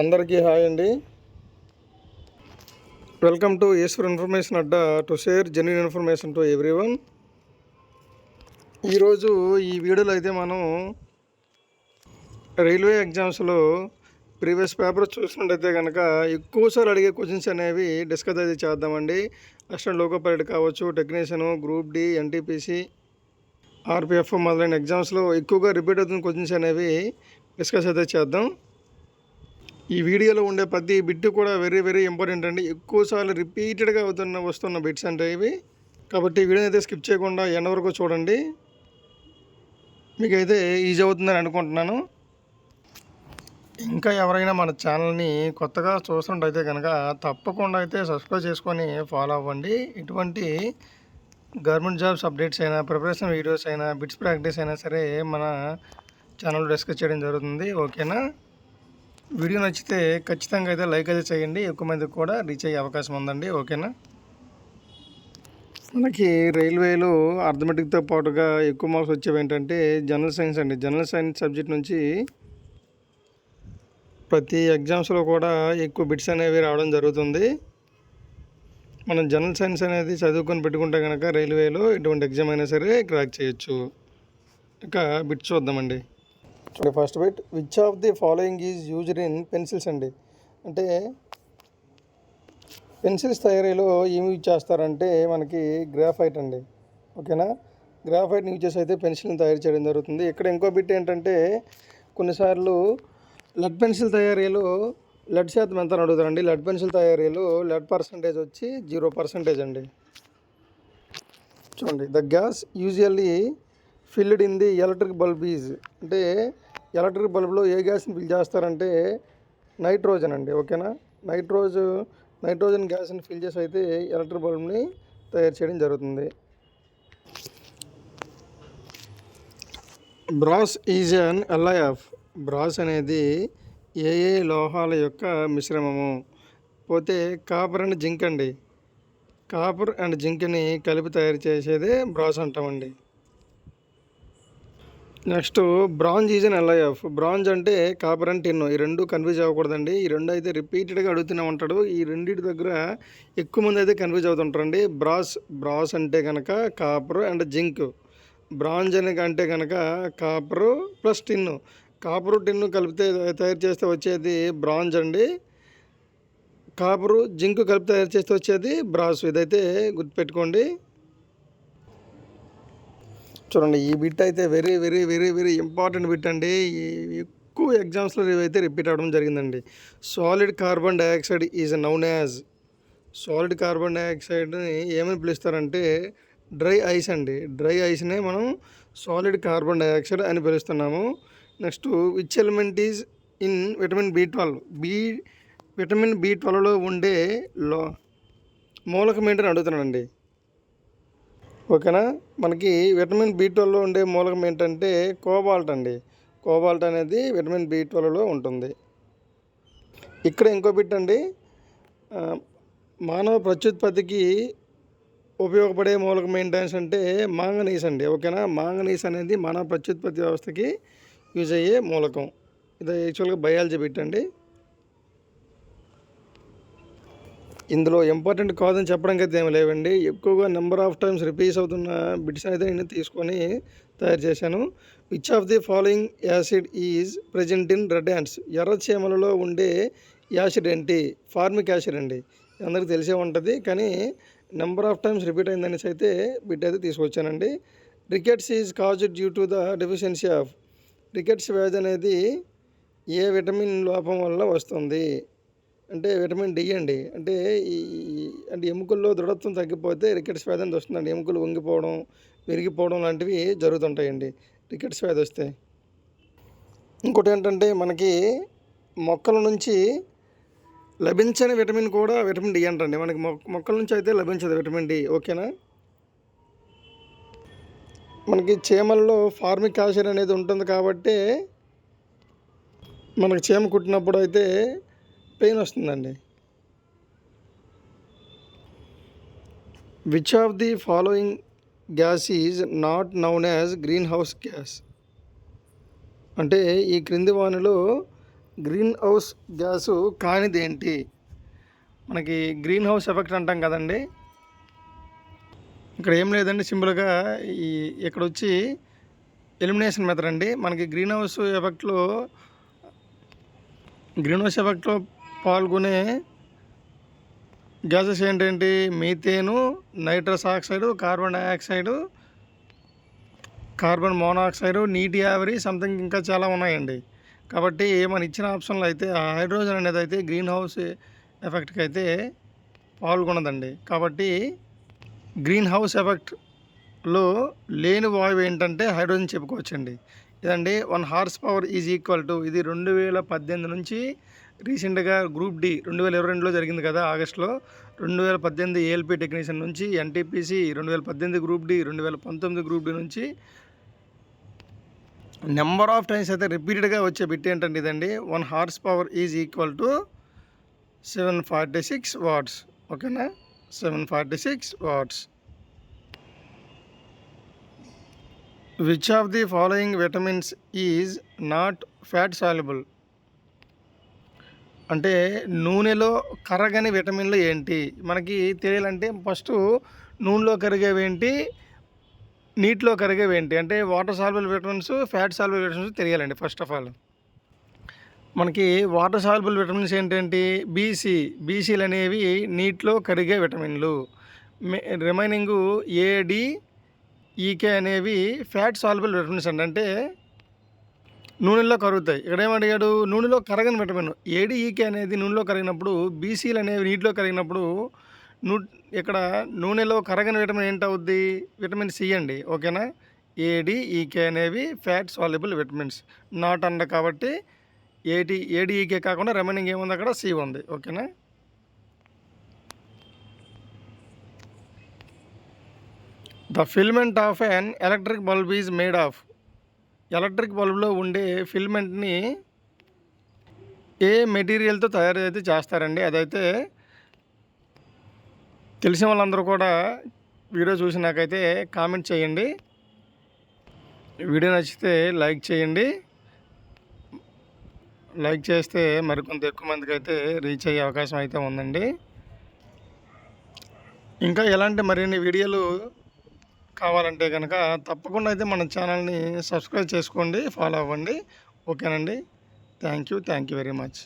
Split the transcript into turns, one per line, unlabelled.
అందరికీ హాయ్ అండి. Welcome to Eshwar information Adda to share genuine information to everyone ఈరోజు ఈ వీడియోలో అయితే మనం రైల్వే ఎగ్జామ్స్లో ప్రీవియస్ పేపర్ చూసినట్టయితే కనుక ఎక్కువసార్లు అడిగే క్వశ్చన్స్ అనేవి డిస్కస్ అయితే చేద్దామండి. అసిస్టెంట్ లోకో పైలట్ కావచ్చు technician group D NTPC RPF మొదలైన ఎగ్జామ్స్లో ఎక్కువగా రిపీట్ అవుతున్న క్వశ్చన్స్ అనేవి డిస్కస్ అయితే చేద్దాం. ఈ వీడియోలో ఉండే ప్రతి బిట్ కూడా వెరీ వెరీ ఇంపార్టెంట్ అండి. ఎక్కువసార్లు రిపీటెడ్గా అవుతున్న వస్తున్న బిట్స్ అంటే ఇవి. కాబట్టి వీడియోని అయితే స్కిప్ చేయకుండా ఎండ వరకు చూడండి. మీకైతే ఈజీ అవుతుందని అనుకుంటున్నాను. ఇంకా ఎవరైనా మన ఛానల్ని కొత్తగా చూస్తుంటైతే కనుక తప్పకుండా అయితే సబ్స్క్రైబ్ చేసుకొని ఫాలో అవ్వండి. ఇటువంటి గవర్నమెంట్ జాబ్స్ అప్డేట్స్ అయినా ప్రిపరేషన్ వీడియోస్ అయినా బిట్స్ ప్రాక్టీస్ అయినా సరే మన ఛానల్లో డిస్కస్ చేయడం జరుగుతుంది. ఓకేనా? వీడియో నచ్చితే ఖచ్చితంగా అయితే లైక్ అయితే చేయండి ఎక్కువ మందికి కూడా రీచ్ అయ్యే అవకాశం ఉందండి ఓకేనా? మనకి రైల్వేలో అర్థమెటిక్తో పాటుగా ఎక్కువ మార్క్స్ వచ్చేవి ఏంటంటే జనరల్ సైన్స్ అండి. జనరల్ సైన్స్ సబ్జెక్ట్ నుంచి ప్రతి ఎగ్జామ్స్లో కూడా ఎక్కువ బిట్స్ అనేవి రావడం జరుగుతుంది. మనం జనరల్ సైన్స్ అనేది చదువుకొని పెట్టుకుంటే కనుక రైల్వేలో ఎటువంటి ఎగ్జామ్ అయినా సరే క్రాక్ చేయొచ్చు. ఇక బిట్స్ చూద్దామండి. First bit which of the following is used in pencils అండి? అంటే పెన్సిల్స్ తయారీలో ఏమి యూజ్ చేస్తారంటే మనకి గ్రాఫైట్ అండి. ఓకేనా? గ్రాఫైట్ని యూజ్ చేసి అయితే పెన్సిల్ని తయారు చేయడం జరుగుతుంది. ఇక్కడ ఇంకో బిట్ ఏంటంటే కొన్నిసార్లు లెడ్ పెన్సిల్ తయారీలో లెడ్ శాతం ఎంత అడుగుతారండి. లెడ్ పెన్సిల్ తయారీలో లెడ్ పర్సంటేజ్ వచ్చి జీరో పర్సంటేజ్ అండి. చూడండి the gas usually filled in the electric bulb is. అంటే ఎలక్ట్రిక్ బల్బ్లో ఏ గ్యాస్ని ఫిల్ చేస్తారంటే నైట్రోజన్ అండి ఓకేనా? నైట్రోజు నైట్రోజన్ గ్యాస్ని ఫిల్ చేసి అయితే ఎలక్ట్రిక్ బల్బ్ని తయారు చేయడం జరుగుతుంది. Brass is an alloy of. Brass అనేది ఏఏ లోహాల యొక్క మిశ్రమము. పోతే కాపర్ అండ్ జింక్ అండి. కాపర్ అండ్ జింక్ని కలిపి తయారు చేసేదే బ్రాస్ అంటామండి. Next bronze is an alloy of bronze అంటే కాపర్ అండ్ టిన్ ఈ రెండు కన్ఫ్యూజ్ అవ్వకూడదండి. ఈ రెండు అయితే రిపీటెడ్గా అడుగుతూనే ఉంటాడు ఈ రెండింటి దగ్గర ఎక్కువ మంది అయితే కన్ఫ్యూజ్ అవుతుంటారండి. బ్రాస్ బ్రాస్ అంటే కనుక కాపర్ అండ్ జింక్. బ్రాంజ్ అనే అంటే కనుక copper plus tin. Copper tin కలిపితే తయారు చేస్తే వచ్చేది బ్రాంజ్ అండి. కాపరు జింక్ కలిపి తయారు చేస్తే వచ్చేది బ్రాస్. ఇదైతే గుర్తుపెట్టుకోండి. చూడండి ఈ బిట్ అయితే very very very very important bit అండి. ఈ ఎక్కువ ఎగ్జామ్స్లో ఇవైతే రిపీట్ అవ్వడం జరిగిందండి. Solid carbon dioxide is known as solid carbon డైఆక్సైడ్ని ఏమని పిలుస్తారంటే డ్రై ఐస్ అండి. డ్రై ఐస్నే మనం సాలిడ్ కార్బన్ డైఆక్సైడ్ అని పిలుస్తున్నాము. Next which element is in vitamin B twelve B vitamin B ట్వెల్వ్లో ఉండే లో మూలకం ఏంటని అడుగుతున్నానండి. ఓకేనా? మనకి విటమిన్ బి ట్వెల్వ్లో ఉండే మూలకం ఏంటంటే కోబాల్ట్ అండి. కోబాల్ట్ అనేది విటమిన్ బి ట్వెల్వ్లో ఉంటుంది. ఇక్కడ ఇంకో బిట్ అండి. మానవ ప్రత్యుత్పత్తికి ఉపయోగపడే మూలకం ఏంటంటే అంటే మాంగనీస్ అండి. ఓకేనా? మాంగనీస్ అనేది మానవ ప్రత్యుత్పత్తి వ్యవస్థకి యూజ్ అయ్యే మూలకం. ఇది యాక్చువల్గా బయాలజీ బిట్ అండి. ఇందులో ఇంపార్టెంట్ కాదని చెప్పడానికి అయితే ఏమి లేవండి. ఎక్కువగా నెంబర్ ఆఫ్ టైమ్స్ రిపీస్ అవుతున్న బిట్స్ అయితే నేను తీసుకొని తయారు చేశాను. Which of the following acid is present in red ants ఎర్ర చీమలలో ఉండే యాసిడ్ ఏంటి? ఫార్మిక్ యాసిడ్ అండి. అందరికీ తెలిసే ఉంటుంది. కానీ నెంబర్ ఆఫ్ టైమ్స్ రిపీట్ అయిందనేసి అయితే బిట్ అయితే తీసుకొచ్చానండి. Rickets is caused due to the deficiency of rickets వ్యాధి అనేది ఏ విటమిన్ లోపం వల్ల వస్తుంది? అంటే విటమిన్ డి అండి. అంటే ఈ అంటే ఎముకల్లో దృఢత్వం తగ్గిపోతే రికెట్స్ వ్యాధి అనేది వస్తుందండి. ఎముకలు వంగిపోవడం విరిగిపోవడం లాంటివి జరుగుతుంటాయండి రికెట్స్ వ్యాధి వస్తే. ఇంకోటి ఏంటంటే మనకి మొక్కల నుంచి లభించని విటమిన్ కూడా విటమిన్ డి అంటండి. మనకి మొక్క మొక్కల నుంచి అయితే లభించదు విటమిన్ డి. ఓకేనా? మనకి చీమల్లో ఫార్మిక్ యాసిడ్ అనేది ఉంటుంది కాబట్టి మనకి చీమ కుట్టినప్పుడు అయితే పెయిన్ వస్తుందండి. Which of the following gas is not known as greenhouse gas అంటే ఈ క్రింది వానిలో గ్రీన్ హౌస్ గ్యాసు కానిదేంటి? మనకి గ్రీన్ హౌస్ ఎఫెక్ట్ అంటాం కదండి. ఇక్కడ ఏం లేదండి సింపుల్గా ఈ ఇక్కడ వచ్చి ఎలిమినేషన్ మెథడ్ అండి. మనకి గ్రీన్ హౌస్ ఎఫెక్ట్లో గ్రీన్ హౌస్ ఎఫెక్ట్లో పాల్గొనే గ్యాసెస్ ఏంటంటే methane nitrous oxide carbon dioxide carbon monoxide నీటి ఆవిరి సంథింగ్ ఇంకా చాలా ఉన్నాయండి. కాబట్టి మన ఇచ్చిన ఆప్షన్లో అయితే ఆ హైడ్రోజన్ అనేది అయితే గ్రీన్ హౌస్ ఎఫెక్ట్కి అయితే పాల్గొనదండి. కాబట్టి గ్రీన్ హౌస్ ఎఫెక్ట్లో లేని వాయువు ఏంటంటే హైడ్రోజన్ చెప్పుకోవచ్చండి. ఇదండి one horsepower is equal to ఇది రెండు వేల పద్దెనిమిది నుంచి రీసెంట్గా గ్రూప్ డి రెండు వేల ఇరవై రెండులో జరిగింది కదా ఆగస్టులో. రెండు వేల పద్దెనిమిది ఏఎల్పి టెక్నీషియన్ నుంచి ఎన్టీపీసీ రెండు వేల పద్దెనిమిది గ్రూప్ డి రెండు వేల పంతొమ్మిది గ్రూప్ డి నుంచి నెంబర్ ఆఫ్ టైమ్స్ అయితే రిపీటెడ్గా వచ్చే బిట్ ఏంటంటే ఇదండి. One horsepower is equal to seven forty six watts. ఓకేనా? Seven forty six watts. Which of the following vitamins is not fat soluble అంటే నూనెలో కరగని విటమిన్లు ఏంటి? మనకి తెలియాలంటే ఫస్ట్ నూనెలో కరిగేవి ఏంటి? నీటిలో కరిగేవేంటి అంటే water soluble vitamins fat soluble vitamins తెలియాలండి first of all. మనకి వాటర్ సాల్బుల్ విటమిన్స్ ఏంటంటే? బీసీ బీసీలు అనేవి నీటిలో కరిగే విటమిన్లు. రిమైనింగ్ ఏడి ఈకే అనేవి ఫ్యాట్ సాల్బుల్ విటమిన్స్ అండి. అంటే నూనెలో కరుగుతాయి. ఇక్కడ ఏమడిగాడు నూనెలో కరగని విటమిన్. ఏడీఈకే అనేది నూనెలో కరిగినప్పుడు బీసీలు అనేవి నీటిలో కరిగినప్పుడు నూ ఇక్కడ నూనెలో కరగని విటమిన్ ఏంటవుద్ది? విటమిన్ సి అండి. ఓకేనా? ఏడీఈకే అనేవి ఫ్యాట్ సాల్యుబుల్ విటమిన్స్. నాట్ అండ కాబట్టి ఏడి ఏడీఈకే కాకుండా రెమైనింగ్ ఏముంది అక్కడ? సి ఉంది. ఓకేనా? The filament of an electric bulb is made of. Electric బల్బ్లో ఉండే ఫిల్మెంట్ని ఏ మెటీరియల్తో తయారు అయితే చేస్తారండి అదైతే తెలిసిన వాళ్ళందరూ కూడా వీడియో చూసినాకైతే కామెంట్ చేయండి. వీడియో నచ్చితే లైక్ చేయండి. లైక్ చేస్తే మరికొంత ఎక్కువ మందికి అయితే రీచ్ అయ్యే అవకాశం అయితే ఉందండి. ఇంకా ఎలాంటి మరిన్ని వీడియోలు కావాలంటే కనుక తప్పకుండా అయితే మన ఛానల్ని సబ్స్క్రైబ్ చేసుకోండి ఫాలో అవ్వండి. ఓకేనండి? Thank you thank you very much.